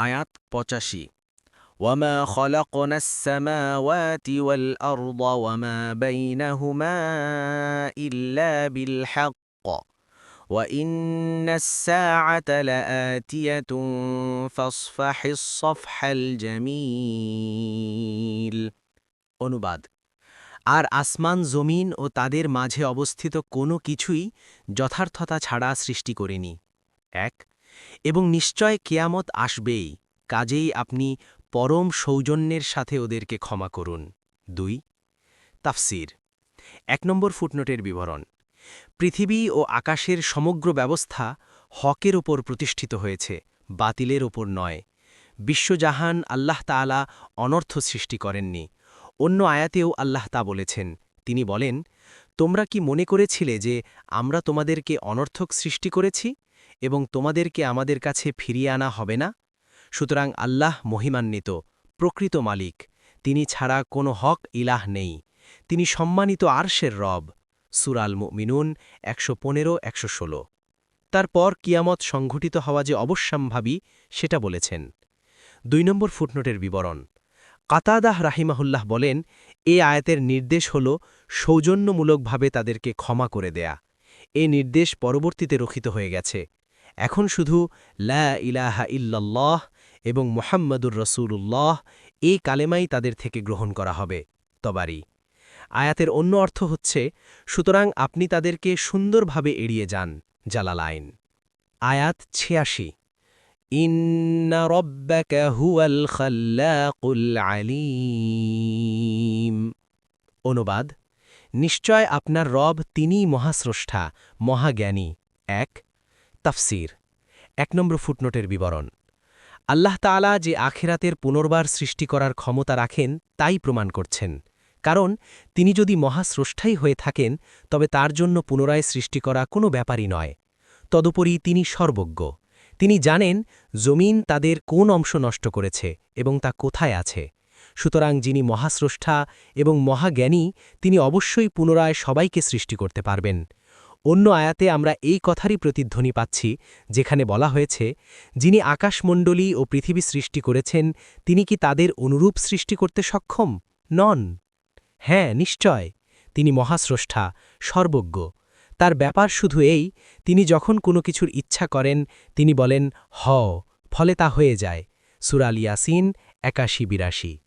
আয়াত পঁচাশি وما خلقنا السماوات والأرض وما بينهما إلا بالحق وإن الساعة لآتية فاصفح الصفح الجميل অনুবাদ আর আসমান জমিন ও তাদের মাঝে অবস্থিত কোনো কিছুই যথার্থতা ছাড়া সৃষ্টি করেনি এক এবং নিশ্চয় কেয়ামত আসবেই, কাজেই আপনি পরম সৌজন্যের সাথে ওদেরকে ক্ষমা করুন। দুই, তাফসির। এক নম্বর ফুটনোটের বিবরণ। পৃথিবী ও আকাশের সমগ্র ব্যবস্থা হকের ওপর প্রতিষ্ঠিত হয়েছে, বাতিলের ওপর নয়। বিশ্বজাহান আল্লাহ তালা অনর্থ সৃষ্টি করেননি। অন্য আয়াতেও আল্লাহ তা বলেছেন। তিনি বলেন, তোমরা কি মনে করেছিলে যে আমরা তোমাদেরকে অনর্থক সৃষ্টি করেছি? এবং তোমাদেরকে আমাদের কাছে ফিরিয়ে আনা হবে না? সুতরাং আল্লাহ মহিমান্বিত, প্রকৃত মালিক। তিনি ছাড়া কোনো হক ইলাহ নেই। তিনি সম্মানিত আরশের রব। সুরাল মিনুন একশো পনেরো, একশো ষোলো। তারপর কিয়ামত সংঘটিত হওয়া যে অবশ্যম্ভাবী, সেটা বলেছেন। দুই নম্বর ফুটনোটের বিবরণ। কাতাদাহ রাহিমাহুল্লাহ বলেন, এ আয়াতের নির্দেশ হল সৌজন্যমূলকভাবে তাদেরকে ক্ষমা করে দেয়া। এ নির্দেশ পরবর্তীতে রক্ষিত হয়ে গেছে। এখন শুধু লা ইলাহা ইল্লাল্লাহ এবং মোহাম্মদুর রসুল্লাহ এই কালেমাই তাদের থেকে গ্রহণ করা হবে। তবারি। আয়াতের অন্য অর্থ হচ্ছে, সুতরাং আপনি তাদেরকে সুন্দরভাবে এড়িয়ে যান জালালাইন আয়াত ছিয়াশি। ইন্না রব্বাকা আলিম। অনুবাদ নিশ্চয় আপনার রব তিনিই মহাস্রষ্টা, মহাজ্ঞানী। এক, তাফসির। এক নম্বর ফুটনোটের বিবরণ। আল্লাহ তালা যে আখেরাতের পুনর্বার সৃষ্টি করার ক্ষমতা রাখেন, তাই প্রমাণ করছেন। কারণ, তিনি যদি মহাস্রষ্টাই হয়ে থাকেন, তবে তার জন্য পুনরায় সৃষ্টি করা কোনো ব্যাপারই নয়। তদুপরি তিনি সর্বজ্ঞ। তিনি জানেন, জমিন তাদের কোন অংশ নষ্ট করেছে এবং তা কোথায় আছে। সুতরাং যিনি মহাস্রষ্টা এবং মহাজ্ঞানী, তিনি অবশ্যই পুনরায় সবাইকে সৃষ্টি করতে পারবেন। অন্য আয়াতে আমরা এই কথারই প্রতিধ্বনি পাচ্ছি, যেখানে বলা হয়েছে, যিনি আকাশমণ্ডলী ও পৃথিবী সৃষ্টি করেছেন, তিনি কি তাদের অনুরূপ সৃষ্টি করতে সক্ষম? নন। হ্যাঁ নিশ্চয়। তিনি মহাস্রষ্টা, সর্বজ্ঞ। তার ব্যাপার শুধু এই, তিনি যখন কোনো কিছুর ইচ্ছা করেন, তিনি বলেন, হ ফলে তা হয়ে যায়। সুরাল ইয়াসিন একাশি বিরাশি।